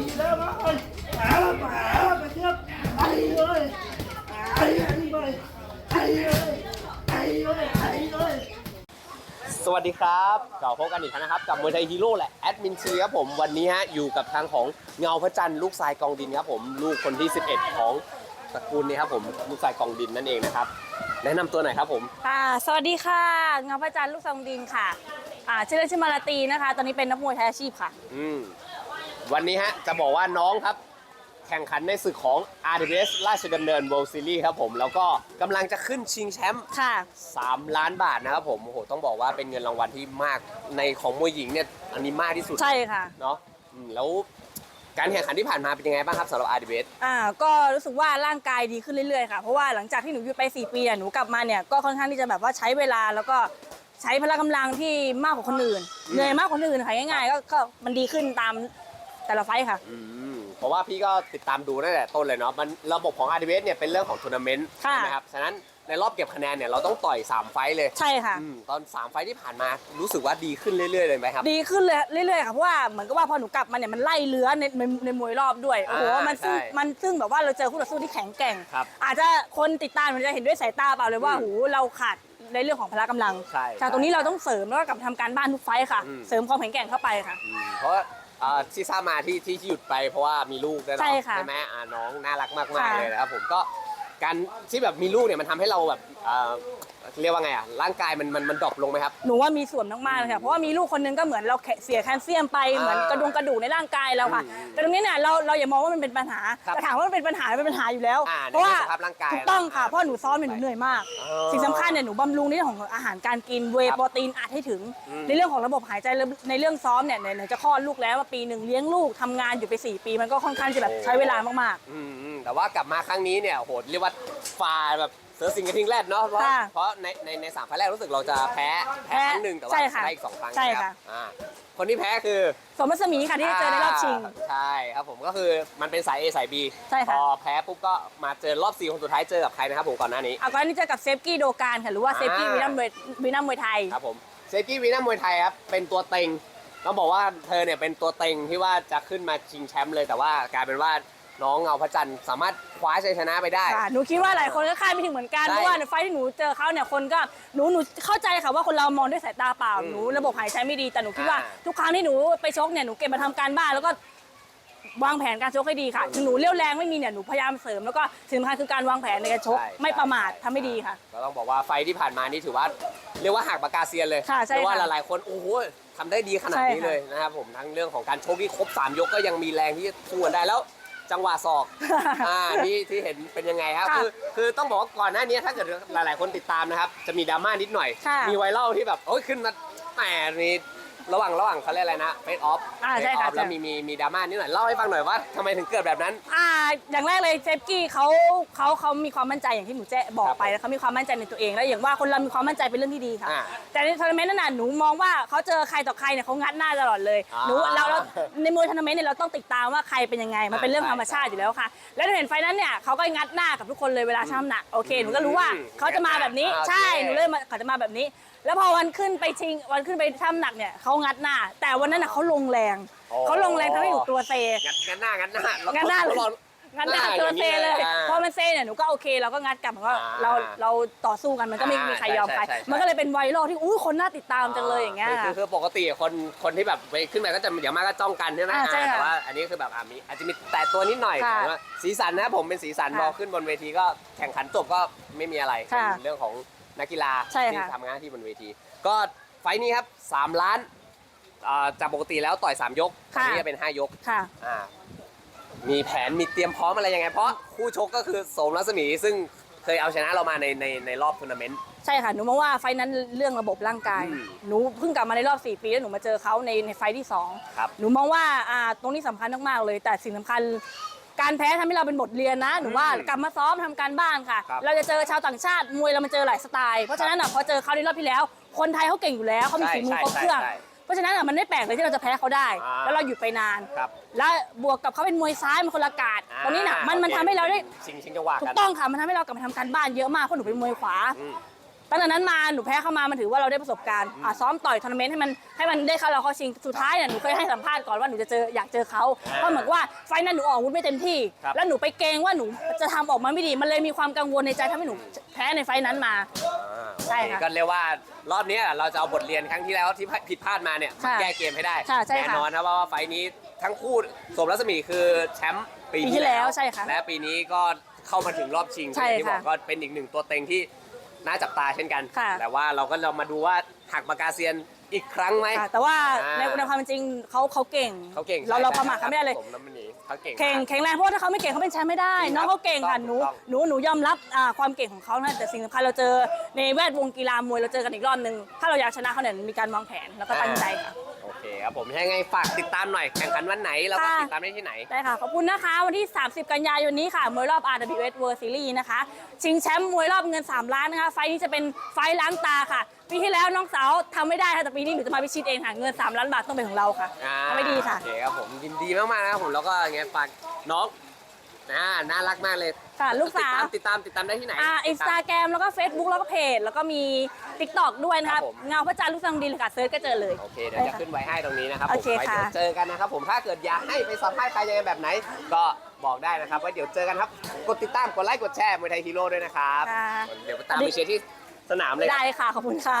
ดีแล้วมั้งเอ้ยเอาละไปเอาละไปเทียบไอ้เอ้ยไอ้ไอ้ไปไอ้เอ้ยไอ้เอ้ยไอ้เอ้ยสวัสดีครับกลับพบกันอีกครั้งนะครับ กับมวยไทยฮีโร่แหละ แอดมินซีครับผม วันนี้ฮะ อยู่กับทางของเงาพระจันทร์ลูกทรายกองดินครับผม ลูกคนที่ 11 ของตระกูลนี้ครับผม ลูกทรายกองดินนั่นเองนะครับ แนะนำตัวหน่อยครับผม ค่ะสวัสดีค่ะเงาพระจันทร์ลูกซองดินค่ะอ่าชื่อเล่นชื่อมาลาตีนะคะ ตอนนี้เป็นนักมวยไทยอาชีพค่ะ อืม วันนี้ฮะจะบอกว่าน้องครับ แข่งขันในศึกของ RWS ราชดำเนิน World Series ครับผม แล้วก็กำลังจะขึ้นชิงแชมป์ค่ะ 3 ล้านบาทนะครับผมโอ้โหต้องบอกว่าเป็นเงินรางวัลที่มากในของมวยหญิงเนี่ยอันนี้มากที่สุดใช่ค่ะ เนาะอืมแล้วการแข่งขันที่ผ่านมาเป็นยังไงบ้างครับสำหรับ RWS อ่าก็รู้สึกว่าร่างกายดีขึ้นเรื่อยๆค่ะเพราะว่าหลังจากที่หนูหยุดไป 4 ปีอะหนูกลับมาเนี่ยก็ค่อนข้างที่จะแบบว่าใช้เวลาแล้วก็ใช้พละกำลังที่มากกว่าคนอื่นเหนื่อยมากกว่าคนอื่นค่ะง่ายๆก็ก็มันดีขึ้นตาม แต่ละไฟท์ค่ะ อืมเพราะว่าพี่ก็ติดตามดูตั้งแต่ต้นเลยเนาะมันระบบของ RWS เนี่ยเป็นเรื่องของทัวร์นาเมนต์ค่ะใช่ไหมครับฉะนั้นในรอบเก็บคะแนนเนี่ยเราต้องต่อย 3 ไฟต์เลยใช่ค่ะ อืมตอน 3 ไฟต์ที่ผ่านมารู้สึกว่าดีขึ้นเรื่อย ๆ เลยไหมครับ ดีขึ้นเลยเรื่อยๆค่ะเพราะว่าเหมือนกับว่าพอหนูกลับมาเนี่ยมันไล่เลื้อในในในมวยรอบด้วยโอ้โหอ่ามันซึ่งใช่มันซึ่งแบบว่าเราเจอคู่ต่อสู้ที่แข็งแกร่ง ครับอาจจะคนติดตามมันจะเห็นด้วยสายตาเปล่าเลยว่าอืมโอ้โหเราขาดในเรื่องของพละกำลังใช่จากตรงนี้เราต้องเสริมแล้วก็กลับมาทำการบ้านทุกไฟท์ค่ะ อืม เสริมความแข็งแกร่งเข้าไปค่ะ อืมเพราะว่า เอ่อที่ทราบมาที่ที่หยุดไปเพราะว่ามีลูกด้วยเนาะใช่ค่ะ ไหมอ่าน้องน่ารักมากๆค่ะเลยนะครับผมก็ การที่แบบมีลูกเนี่ยมันทำให้เราแบบเอ่อเรียกว่าไงอะร่างกายมันมันมันดรอปลงไหมครับ หนูว่ามีส่วนมากๆเลยค่ะเพราะว่ามีลูกคนนึงก็เหมือนเราเสียแคลเซียมไปเหมือนกระดูกกระดูกในร่างกายเราค่ะอืมแต่ตรงนี้เนี่ยเราเราอย่ามองว่ามันเป็นปัญหาครับแต่ถามว่ามันเป็นปัญหามันเป็นปัญหาอยู่แล้ว อ่าเพราะว่าในเรื่องสภาพร่างกายถูกต้องค่ะอ่าเพราะหนูซ้อมเนี่ยหนูเหนื่อยมากอ๋อสิ่งสำคัญเนี่ยหนูบำรุงในเรื่องของอาหารการกินเวย์ครับโปรตีนอัดให้ถึงอืมในเรื่องของระบบหายใจในเรื่องซ้อมเนี่ยไหนๆจะคลอดลูกแล้วว่าปีหนึ่งเลี้ยงลูกทำงานอยู่ไป4ปีมันก็ค่อนข้างจะแบบใช้เวลามากอืมอืมแต่ว่ากลับมาครั้งนี้เนี่ยโอ้โหเรียกว่าฝ่าแบบเสือสิงกระทิงแรดเนาะเพราะค่ะเพราะในในในสามไฟล์แรกรู้สึกเราจะแพ้แพ้ครั้งหนึ่งแต่ว่าใช่ค่ะได้อีกสองครั้งใช่ไหมรับค่ะอ่าคนที่แพ้คือๆสมรัศมีค่ะที่ได้เจอในรอบชิงาใช่ครับผมก็คือมันเป็นสาย A สาย B ใช่ค่ะ พอแพ้ปุ๊บก็มาเจอรอบ4คนสุดท้ายเจอกับใครนะครับผมก่อนหน้านี้ เอาก่อนนี้เจอกับเซฟกี้โดการค่ะหรือว่าอ่า เซฟกี้วีนัมมวยวีนัมมวยไทย ครับผมเซกี้วีนัมมวยไทยครับเป็นตัวเต็งต้องบอกว่าเธอเนี่ยเป็นตัวเต็งที่ว่าจะขึ้นมาชิงแชมป์เลยแต่ว่ากลายเป็นว่า น้องเงาพระจันทร์สามารถคว้าชัยชนะไปได้ ค่ะหนูคิดว่าหลายคนก็คาดไม่ถึงเหมือนกันใช่เพราะว่าในไฟท์ที่หนูเจอเขาเนี่ยคนก็หนูหนูเข้าใจค่ะว่าคนเรามองด้วยสายตาเปล่าอืมหนูระบบหายใจไม่ดีแต่หนูคิดว่าอ่า ทุกครั้งที่หนูไปชกเนี่ยหนูเก็บมาทำการบ้านแล้วก็วางแผนการชกให้ดีค่ะถึงหนูเลี้ยวแรงไม่มีเนี่ยหนูพยายามเสริมแล้วก็สิ่งสำคัญคือการวางแผนในการชกใช่ไม่ประมาทใช่ทำให้ดีค่ะ ก็ต้องบอกว่าไฟท์ที่ผ่านมานี่ถือว่าเรียกว่าหักปากกาเซียนเลยค่ะใช่เรียกว่าค่ะหลายๆคนโอ้โหทำได้ดีขนาดใช่นี้ค่ะ เลยนะครับผมทั้งเรื่องของการชกที่ครบ 3 ยกก็ยังมีแรงที่จะสู้กันได้แล้ว จังหวะศอกอ่าที่ที่เห็นเป็นยังไงครับค่ะคือคือต้องบอกว่าก่อนหน้านี้ถ้าเกิดหลาย ๆ คนติดตามนะครับ จะมีดราม่านิดหน่อย ค่ะ มีไวรัลที่แบบโอ้ยขึ้นมาแหมมี ระหว่างระหว่างเขาเรียกอะไรนะเฟซออฟอ่าใช่ค่ะแล้วใช่มีมีมีดราม่านิดหน่อยเล่าให้ฟังหน่อยว่าทำไมถึงเกิดแบบนั้น อ่าอย่างแรกเลยเซฟกี้เขาเขาเขามีความมั่นใจอย่างที่หนูแจ้บอกไปแล้วเขามีความมั่นใจในตัวเองแล้วอย่างว่าคนเรามีความมั่นใจเป็นเรื่องที่ดีค่ะ อ่าแต่ในทัวร์นาเมนต์นั้นน่ะหนูมองว่าเขาเจอใครต่อใครเนี่ยเขางัดหน้าตลอดเลยอ่าหนูเราเราในมวยทัวร์นาเมนต์เนี่ยเราต้องติดตามว่าใครเป็นยังไงมันเป็นเรื่องใช่ธรรมชาติอยู่แล้วค่ะ แล้วหนูเห็นไฟล์นั้นเนี่ยเขาก็งัดหน้ากับทุกคนเลยเวลาชั่งน้ำหนักโอเคหนูก็รู้ว่าอืมเขาจะมาแบบนี้โอเค ใช่หนูเลยมาเขาจะมาแบบนี้ แล้วพอวันขึ้นไปชิงวันขึ้นไปชั่งน้ำหนักเนี่ยเขางัดหน้า แต่วันนั้นน่ะเขาลงแรงอ๋อ เขาลงแรงทำให้หนูตัวเซ งัดงัดหน้างัดหน้าแล้วงัดหน้าเขรองัดหน้าหน้าตัวเซเลยอย่างนี้เลย อ่าพอมันเซเนี่ยหนูก็โอเคเราก็งัดกลับมันก็อ่าเราเราต่อสู้กันมันก็ไม่อ่ามีมีใครยอมใครใช่ใช่ใช่ มันก็เลยเป็นไวรัลที่อู้คนน่าติดตามจังเลยอย่างเงี้ย คือคือคือปกติคนคนที่แบบไปขึ้นมาก็จะเดี๋ยวมาก็จ้องกันใช่ไหมอ่าใช่อ่าค่ะแต่ว่าอันนี้คือแบบอะมีอาจจะมีแต่ตัวนิดหน่อยค่ะแต่ว่าสีสันนะผมเป็นสีสันค่ะพอขึ้นบนเวทีก็แข่งขันจบก็ไม่มีอะไรค่ะ เป็นเรื่องของ นักกีฬาใช่ที่ค่ะทำงานที่บนเวที ก็ไฟล์นี้ครับ3ล้านอ่าจากปกติแล้วต่อย 3 ยกอันนี้จะเป็น 5 ยกค่ะ อ่ามีแผนมีเตรียมพร้อมอะไรยังไง เพราะคู่ชกก็คือโสมรัศมีซึ่งเคยเอาชนะเรามาในในในรอบทัวร์นาเมนต์ ใช่ค่ะหนูมองว่าไฟล์นั้นเรื่องระบบร่างกาย อืมหนูเพิ่งกลับมาในรอบ 4 ปีแล้วหนูมาเจอเขาในในไฟล์ที่สองครับหนูมองว่าอ่าตรงนี้สำคัญมากๆเลย แต่สิ่งสำคัญ การแพ้ทำให้เราเป็นบทเรียนนะหนูว่าอืมกลับมาซ้อมทำการบ้านค่ะ ครับเราจะเจอชาวต่างชาติมวยเรามันเจอหลายสไตล์เพราะฉะนั้นอะพอเจอเขาในรอบที่แล้ว คนไทยเขาเก่งอยู่แล้วเขามีใช่ฝีมือใช่ครบเครื่องใช่เพราะฉะนั้นอะมันไม่แปลกเลยที่เราจะแพ้เขาได้ อ่า แล้วเราหยุดไปนาน ครับ แล้วบวกกับเขาเป็นมวยซ้ายมันคนละกาดตรงนี้น่ะมันมันโอคทำให้เราได้ชิงชิงจังหวะถูกักน ต้องค่ะ มันทำให้เรากลับมาทำการบ้านเยอะมากเพราะหนูเป็นมวยขวา อืม ตั้งแต่นั้นมาหนูแพ้เข้ามามันถือว่าเราได้ประสบการณ์อะซ้อมต่อยทัวร์นาเมนต์ให้มันให้มันได้เข้าเราเข้าชิงสุดท้ายเนี่ยหนูเคยให้สัมภาษณ์ก่อนว่าหนูจะเจออยากเจอเขาเพราะเหมือนกับว่าไฟล์นั้นหนูออกอาวุธไม่เต็มที่ ครับแล้วหนูไปเกรงว่าหนูจะทำออกมาไม่ดีมันเลยมีความกังวลในใจทำให้หนูแพ้ในไฟล์นั้นมา อ่าใช่ค่ะก็เรียกว่ารอบนี้เราจะเอาบทเรียนครั้งที่แล้วที่ผิดพลาดมาเนี่ยมาค่ะแก้เกมให้ได้ค่ะใช่ค่ะแน่นอนนะว่าไฟล์นี้ทั้งคู่สมรัศมีคือแชมป์ปีปีที่แล้วใช่ค่ะและปีนี้ก็เข้ามาถึงรอบชิงใช่อย่างที่บค่ะอกก็เป็นอีกหนึ่งตัวเต็งที่ น่าจับตาเช่นกัน ค่ะ แต่ว่าเราก็เรามาดูว่าหักปากกาเซียน อีกครั้งไหม ค่ะแต่ว่าอ่า ในในความเป็นจริงเขาเขาเก่งเขาเก่งเราใช่เราใช่ประมาทเขาไม่ได้เลยสมน้ำมันนี้เขาเก่งเก่งมาก แข็งแรงเพราะว่าถ้าเขาไม่เก่งเขาเป็นแชมป์ไม่ได้ จริงครับน้องเขาเก่งค่ะถูกหนูต้อง หนูหนูยอมรับอ่าความเก่งของเขานะแต่สิ่งสำคัญเราเจอในแวดวงกีฬามวยเราเจอกันอีกรอบหนึ่งถ้าเราอยากชนะเขาเนี่ยมีการวางแผนแล้วก็ตั้งใจค่ะ โอเคครับผมยังไงฝากติดตามหน่อย แข่งขันวันไหน แล้วก็ค่ะ ติดตามได้ที่ไหน ได้ค่ะ ขอบคุณนะคะ วันที่ 30 กันยายนนี้ค่ะมวยรอบ RWS World Series นะคะ ชิงแชมป์มวยรอบเงิน 3 ล้านนะคะ ไฟล์นี้จะเป็นไฟล์ล้างตาค่ะ ปีที่แล้วน้องสาวทำไม่ได้ค่ะแต่ปีนี้หนูจะมาพิชิตเองค่ะเงิน3ล้านบาทต้องเป็นของเราค่ะอ่าทำไม่ดีค่ะ โอเคครับผมยินดีมากๆนะครับผมแล้วก็ยังไงฝากน้องนะน่ารักมากเลยค่ะลูกสาว ติดตามติดตามติดตามได้ที่ไหนอ่าอินสตาแกรมแล้วก็ Facebook แล้วก็เพจแล้วก็มี TikTok ด้วยนะครัคะบผม เงาพระจันทร์ลูกสังดินค่ะเซิร์ชก็เจอเลยโอเคเดี๋ยวจะขึ้นไว้ให้ตรงนี้นะครับโอผมเคไว้เดี๋ยวค่ะ เจอกันนะครับผมถ้าเกิดอยากให้ไปสัมภาษณ์ใครยังไงแบบไหน ก็บอกได้นะครับไว้เดี๋ยวเจอกันครับกดติดตามกดไลค์กดแชร์มวยไทยฮีโร่ด้วยนะครับค่ะ เดี๋ยวไปตามไปเชียร์ที่สนามเลยครับ ได้ค่ะ ขอบคุณค่ะ